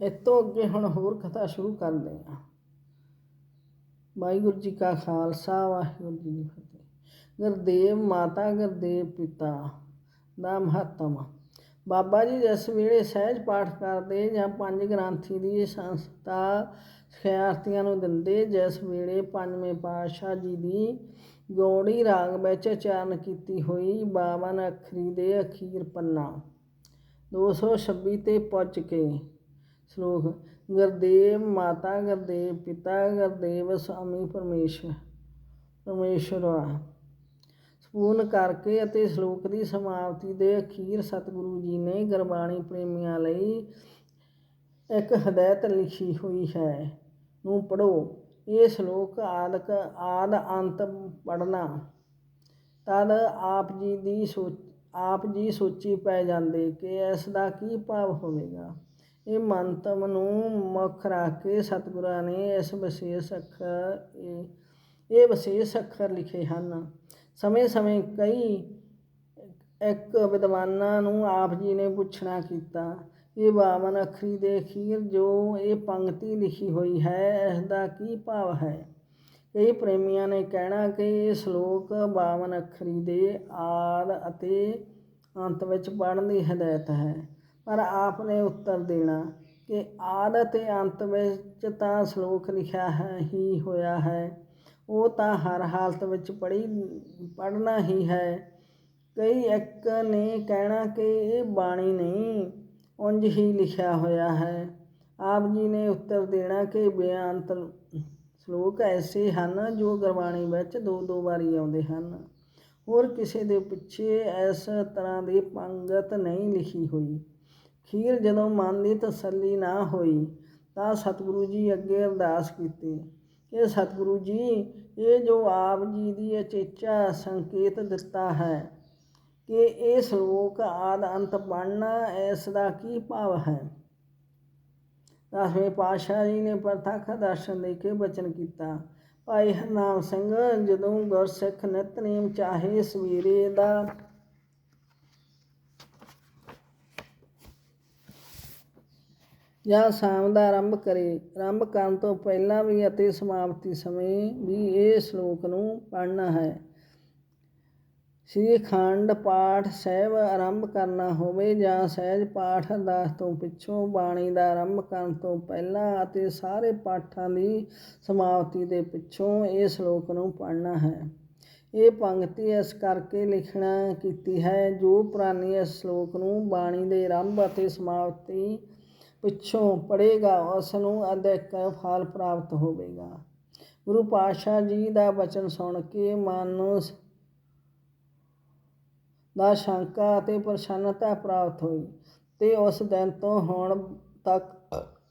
ਇਤੋਂ ਅੱਗੇ ਹੁਣ ਹੋਰ ਕਥਾ ਸ਼ੁਰੂ ਕਰਦੇ ਹਾਂ। ਵਾਹਿਗੁਰੂ ਜੀ ਕਾ ਖਾਲਸਾ, ਵਾਹਿਗੁਰੂ ਜੀ ਕੀ ਫਤਿਹ। ਗੁਰਦੇਵ ਮਾਤਾ, ਗੁਰਦੇਵ ਪਿਤਾ ਦਾ ਮਹੱਤਵ। ਬਾਬਾ ਜੀ ਜਿਸ ਵੇਲੇ ਸਹਿਜ ਪਾਠ ਕਰਦੇ ਜਾਂ ਪੰਜ ਗ੍ਰੰਥੀ ਦੀ ਸੰਸਥਾ ਸਿਖਿਆਰਥੀਆਂ ਨੂੰ ਦਿੰਦੇ, ਜਿਸ ਵੇਲੇ ਪੰਜਵੇਂ ਪਾਤਸ਼ਾਹ ਜੀ ਦੀ ਗੌੜੀ ਰਾਗ ਵਿੱਚ ਉਚਾਰਨ ਕੀਤੀ ਹੋਈ 52 ਅੱਖਰੀ ਦੇ ਅਖੀਰ ਪੰਨਾ। 226 ਤੇ ਪੁੱਜ ਕੇ ਸ਼ਲੋਕ, ਗੁਰਦੇਵ ਮਾਤਾ, ਗੁਰਦੇਵ ਪਿਤਾ, ਗੁਰਦੇਵ ਸਵਾਮੀ ਪਰਮੇਸ਼ਰ ਪਰਮੇਸ਼ਵਰਾ ਸੰਪੂਰਨ ਕਰਕੇ ਅਤੇ ਸ਼ਲੋਕ ਦੀ ਸਮਾਪਤੀ ਦੇ ਅਖੀਰ ਸਤਿਗੁਰੂ ਜੀ ਨੇ ਗੁਰਬਾਣੀ ਪ੍ਰੇਮੀਆਂ ਲਈ ਇੱਕ ਹਦਾਇਤ ਲਿਖੀ ਹੋਈ ਹੈ। ਨੂੰ ਪੜੋ ਇਹ ਸ਼ਲੋਕ ਆਦਿਕ, ਆਦ ਅੰਤ ਪੜਨਾ ਤਦ ਆਪ ਜੀ ਦੀ ਸੋਚ, ਆਪ ਜੀ ਸੋਚੀ ਪੈ ਜਾਂਦੇ ਕਿ ਇਸ ਦਾ ਕੀ ਭਾਵ ਹੋਵੇਗਾ? ਇਹ ਮੰਤਵ ਨੂੰ ਮੁੱਖ ਰੱਖ ਕੇ ਸਤਿਗੁਰਾਂ ਨੇ ਇਸ ਵਿਸ਼ੇਸ਼ ਅੱਖਰ ਇਹ ਇਹ ਵਿਸ਼ੇਸ਼ ਅੱਖਰ ਲਿਖੇ ਹਨ। ਸਮੇਂ-ਸਮੇਂ ਕਈ ਇੱਕ ਵਿਦਵਾਨਾਂ ਨੂੰ ਆਪ ਜੀ ਨੇ ਪੁੱਛਣਾ ਕੀਤਾ, ਇਹ ਬਾਵਨ ਅੱਖਰੀ ਦੇ ਅਖੀਰ ਜੋ ਇਹ ਪੰਕਤੀ ਲਿਖੀ ਹੋਈ ਹੈ ਇਸ ਦਾ ਕੀ ਭਾਵ ਹੈ? ਕਈ ਪ੍ਰੇਮੀਆਂ ਨੇ ਕਹਿਣਾ ਕਿ ਇਹ ਸ਼ਲੋਕ ਬਾਵਨ ਅੱਖਰੀ ਦੇ ਆਦ ਅਤੇ ਅੰਤ ਵਿੱਚ ਪੜ੍ਹਨ ਦੀ ਹਦਾਇਤ ਹੈ। ਪਰ ਆਪ ਨੇ ਉੱਤਰ ਦੇਣਾ ਕਿ ਆਦ ਅਤੇ ਅੰਤ ਵਿੱਚ ਤਾਂ ਸ਼ਲੋਕ ਲਿਖਿਆ ਹੈ, ਹੀ ਹੋਇਆ ਹੈ। ਉਹ ਤਾਂ ਹਰ ਹਾਲਤ ਵਿੱਚ ਪੜ੍ਹੀ, ਪੜ੍ਹਨਾ ਹੀ ਹੈ। ਕਈ ਇੱਕ ਨੇ ਕਹਿਣਾ ਕਿ ਇਹ ਬਾਣੀ ਨਹੀਂ, ਉਂਝ ਹੀ ਲਿਖਿਆ ਹੋਇਆ ਹੈ। ਆਪ ਜੀ ਨੇ ਉੱਤਰ ਦੇਣਾ ਕਿ ਬੇਅੰਤ ਸ਼ਲੋਕ ਐਸੇ ਹਨ ਜੋ ਗੁਰਬਾਣੀ ਵਿੱਚ ਦੋ ਦੋ ਵਾਰੀ ਆਉਂਦੇ ਹਨ। ਹੋਰ ਕਿਸੇ ਦੇ ਪਿੱਛੇ ਇਸ ਤਰ੍ਹਾਂ ਦੀ ਪੰਗਤ ਨਹੀਂ ਲਿਖੀ ਹੋਈ। ਖੀਰ ਜਦੋਂ ਮਨ ਦੀ ਤਸੱਲੀ ਨਾ ਹੋਈ, ਤਾਂ ਸਤਿਗੁਰੂ ਜੀ ਅੱਗੇ ਅਰਦਾਸ ਕੀਤੀ। ਕਿ ਸਤਿਗੁਰੂ ਜੀ, ਇਹ ਜੋ ਆਪ ਜੀ ਦੀ ਅਚੇਚਾ ਸੰਕੇਤ ਦਿੱਤਾ ਹੈ ਕਿ ਇਹ ਸ਼ਲੋਕ ਆਦ ਅੰਤ ਪੜ੍ਹਨਾ ਇਸ ਦਾ ਕੀ ਭਾਵ ਹੈ? ਦਸਵੇਂ ਪਾਤਸ਼ਾਹ ਜੀ ਨੇ ਪ੍ਰਤੱਖ ਦਰਸ਼ਨ ਦੇ ਕੇ ਬਚਨ ਕੀਤਾ। ਭਾਈ ਹਰਨਾਮ ਸਿੰਘ, ਜਦੋਂ ਗੁਰਸਿੱਖ ਨਿਤਨੇਮ ਚਾਹੇ ਸਵੇਰੇ ਦਾ ਜਾਂ ਸ਼ਾਮ ਦਾ ਆਰੰਭ ਕਰੇ। ਆਰੰਭ ਕਰਨ ਤੋਂ ਪਹਿਲਾਂ ਵੀ ਅਤੇ ਸਮਾਪਤੀ ਸਮੇਂ ਵੀ ਇਹ ਸ਼ਲੋਕ ਨੂੰ ਪੜ੍ਹਨਾ ਹੈ। ਸ੍ਰੀ ਖੰਡ ਪਾਠ ਸਹਿਬ ਆਰੰਭ ਕਰਨਾ ਹੋਵੇ ਜਾਂ ਸਹਿਜ ਪਾਠ ਅਰਦਾਸ ਤੋਂ ਪਿੱਛੋਂ ਬਾਣੀ ਦਾ ਆਰੰਭ ਕਰਨ ਤੋਂ ਪਹਿਲਾਂ ਅਤੇ ਸਾਰੇ ਪਾਠਾਂ ਦੀ ਸਮਾਪਤੀ ਦੇ ਪਿੱਛੋਂ ਇਹ ਸ਼ਲੋਕ ਨੂੰ ਪੜ੍ਹਨਾ ਹੈ। ਇਹ ਪੰਕਤੀ ਇਸ ਕਰਕੇ ਲਿਖਣਾ ਕੀਤੀ ਹੈ, ਜੋ ਪੁਰਾਣੀ ਇਸ ਸ਼ਲੋਕ ਨੂੰ ਬਾਣੀ ਦੇ ਆਰੰਭ ਅਤੇ ਸਮਾਪਤੀ ਪਿੱਛੋਂ ਪੜੇਗਾ ਉਸ ਨੂੰ ਅਧਿਕ ਫਲ ਪ੍ਰਾਪਤ ਹੋਵੇਗਾ। ਗੁਰੂ ਪਾਤਸ਼ਾਹ ਜੀ ਦਾ ਬਚਨ ਸੁਣ ਕੇ ਮਨ ਨੂੰ ਦਾ ਸ਼ੰਕਾ ਅਤੇ ਪ੍ਰਸੰਨਤਾ ਪ੍ਰਾਪਤ ਹੋਈ ਤੇ ਉਸ ਦਿਨ ਤੋਂ ਹੁਣ ਤੱਕ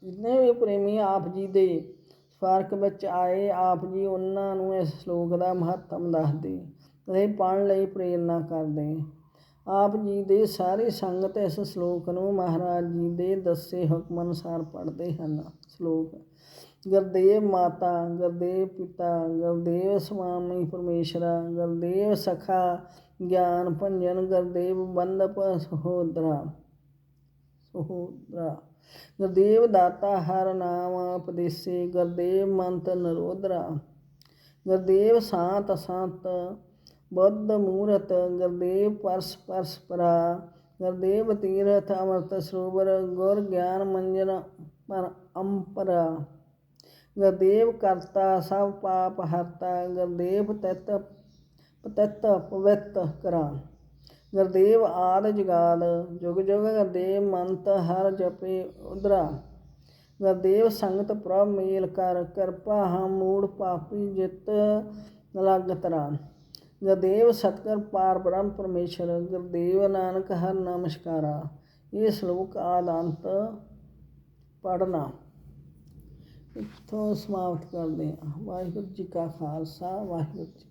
ਜਿੰਨੇ ਵੀ ਪ੍ਰੇਮੀ ਆਪ ਜੀ ਦੇ ਸਵਾਰਕ ਵਿੱਚ ਆਏ, ਆਪ ਜੀ ਉਹਨਾਂ ਨੂੰ ਇਸ ਸ਼ਲੋਕ ਦਾ ਮਹੱਤਵ ਦੱਸਦੇ ਤੇ ਪੜ੍ਹਨ ਲਈ ਪ੍ਰੇਰਨਾ ਕਰਦੇ। ਆਪ ਜੀ ਦੇ ਸਾਰੇ ਸੰਗਤ ਇਸ ਸ਼ਲੋਕ ਨੂੰ ਮਹਾਰਾਜ ਜੀ ਦੇ ਦੱਸੇ ਹੁਕਮ ਅਨੁਸਾਰ ਪੜ੍ਹਦੇ ਹਨ। ਸ਼ਲੋਕ, ਗੁਰਦੇਵ ਮਾਤਾ, ਗੁਰਦੇਵ ਪਿਤਾ, ਗੁਰਦੇਵ ਸੁਆਮੀ ਪਰਮੇਸ਼ਰਾ, ਗੁਰਦੇਵ ਸਖਾ, ਗਿਆਨ ਭੰਜਨ, ਗੁਰਦੇਵ ਬੰਦਪ ਸਹੋਦਰਾ ਸਹੋਦਰਾ। ਗੁਰਦੇਵ ਦਾਤਾ ਹਰ ਨਾਮ ਉਪਦੇਸੇ, ਗੁਰਦੇਵ ਮੰਤ ਨਰੋਦਰਾ। ਗੁਰਦੇਵ ਸਾਤ ਸੰਤ ਬੁੱਧ ਮੂਰਤ ਗੁਰਦੇਵ ਪਰਸ ਪਰਸ ਪਰਾ। ਗੁਰਦੇਵ ਤੀਰਥ ਅਮਰਤ ਸਰੋਵਰ ਗੁਰ ਗਿਆਨ ਮੰਜਨ ਪਰ ਅੰਪਰਾ। ਗੁਰਦੇਵ ਕਰਤਾ ਸਭ ਪਾਪ ਹਰਤਾ, ਗੁਰਦੇਵ ਤਿਤ ਪਤਿਤ ਪਵਿੱਤ ਕਰਾ। ਗੁਰਦੇਵ ਆਦ ਜਗਾਦ, ਜੁਗ ਜੁਗ ਗੁਰਦੇਵ ਮੰਤ ਹਰ ਜਪੇ ਉਦਰਾ ਗੁਰਦੇਵ ਸੰਗਤ ਪ੍ਰਭ ਮੇਲ ਕਰ, ਕਿਰਪਾ ਹਮ ਮੂੜ ਪਾਪੀ ਜਿਤ ਲਗ ਤਰਾ। ਗੁਰਦੇਵ ਸਤਕਰ ਪਾਰ ਬ੍ਰਹਮ ਪਰਮੇਸ਼ਰ, ਗੁਰਦੇਵ ਨਾਨਕ ਹਰ ਨਮਸਕਾਰਾ। ਇਹ ਸ਼ਲੋਕ ਆਦੰਤ ਪੜਨਾ ਇੱਥੋਂ ਸਮਾਪਤ ਕਰਦੇ ਹਾਂ। ਵਾਹਿਗੁਰੂ ਜੀ ਕਾ ਖਾਲਸਾ, ਵਾਹਿਗੁਰੂ ਜੀ